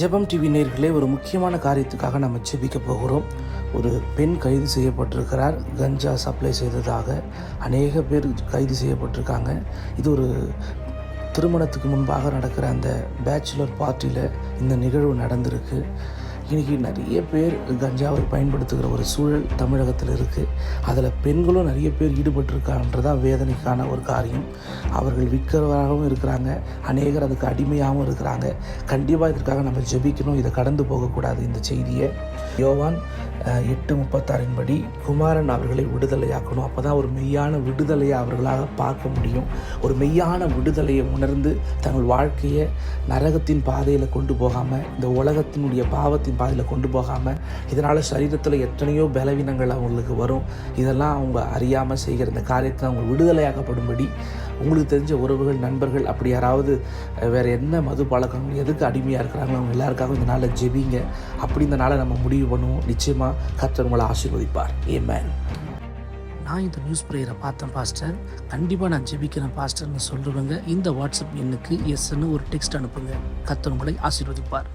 ஜெபம் டிவி நேர்களே ஒரு முக்கியமான காரியத்துக்காக நம்ம ஜெபிக்க போகிறோம். ஒரு பெண் கைது செய்யப்பட்டிருக்கிறார். கஞ்சா சப்ளை செய்ததாக அநேக பேர் கைது செய்யப்பட்டிருக்காங்க. இது ஒரு திருமணத்துக்கு முன்பாக நடக்கிற அந்த பேச்சுலர் பார்ட்டியில் இந்த நிகழ்வு நடந்திருக்கு. இன்றைக்கி நிறைய பேர் கஞ்சாவை பயன்படுத்துகிற ஒரு சூழல் தமிழகத்தில் இருக்குது அதில் பெண்களும் நிறைய பேர் ஈடுபட்டிருக்கான்றதான் வேதனைக்கான ஒரு காரியம். அவர்கள் விற்கிறவராகவும் இருக்கிறாங்க அநேகர் அதுக்கு அடிமையாகவும் இருக்கிறாங்க. கண்டிப்பாக இதற்காக நம்ம ஜெபிக்கணும் இதை கடந்து போகக்கூடாது இந்த செய்தியை. யோவான் எட்டு முப்பத்தாறின் படி குமாரன் அவர்களை விடுதலையாக்கணும். அப்போ தான் ஒரு மெய்யான விடுதலையை அவர்களாக பார்க்க முடியும். ஒரு மெய்யான விடுதலையை உணர்ந்து தங்கள் வாழ்க்கையை நரகத்தின் பாதையில் கொண்டு போகாமல் இந்த உலகத்தினுடைய பாவத்தின் பாதையில் கொண்டு போகாமல் இதனால் சரீரத்தில் எத்தனையோ பலவீனங்கள் அவங்களுக்கு வரும். இதெல்லாம் அவங்க அறியாமல் செய்கிற இந்த காரியத்தில் அவங்க விடுதலையாக்கப்படும்படி உங்களுக்கு தெரிஞ்ச உறவுகள் நண்பர்கள் அப்படி யாராவது வேறு என்ன மது பழக்கங்கள் எதுக்கு அடிமையாக இருக்கிறாங்களோ அவங்க எல்லாருக்காகவும் இந்த நாளை ஜெபிங்க. அப்படி இந்த நாளை நம்ம முடிவு பண்ணுவோம். நிச்சயமாக கர்த்தர் உங்களை ஆசீர்வதிப்பார். ஏமேன் நான் இந்த நியூஸ் ப்ரேயரை பார்த்தேன் பாஸ்டர் கண்டிப்பாக நான் ஜெபிக்கிறேன் பாஸ்டர்னு சொல்லுவேங்க. இந்த வாட்ஸ்அப் எண்ணுக்கு எஸ்ன்னு ஒரு டெக்ஸ்ட் அனுப்புங்க. கர்த்தர் உங்களை ஆசீர்வதிப்பார்.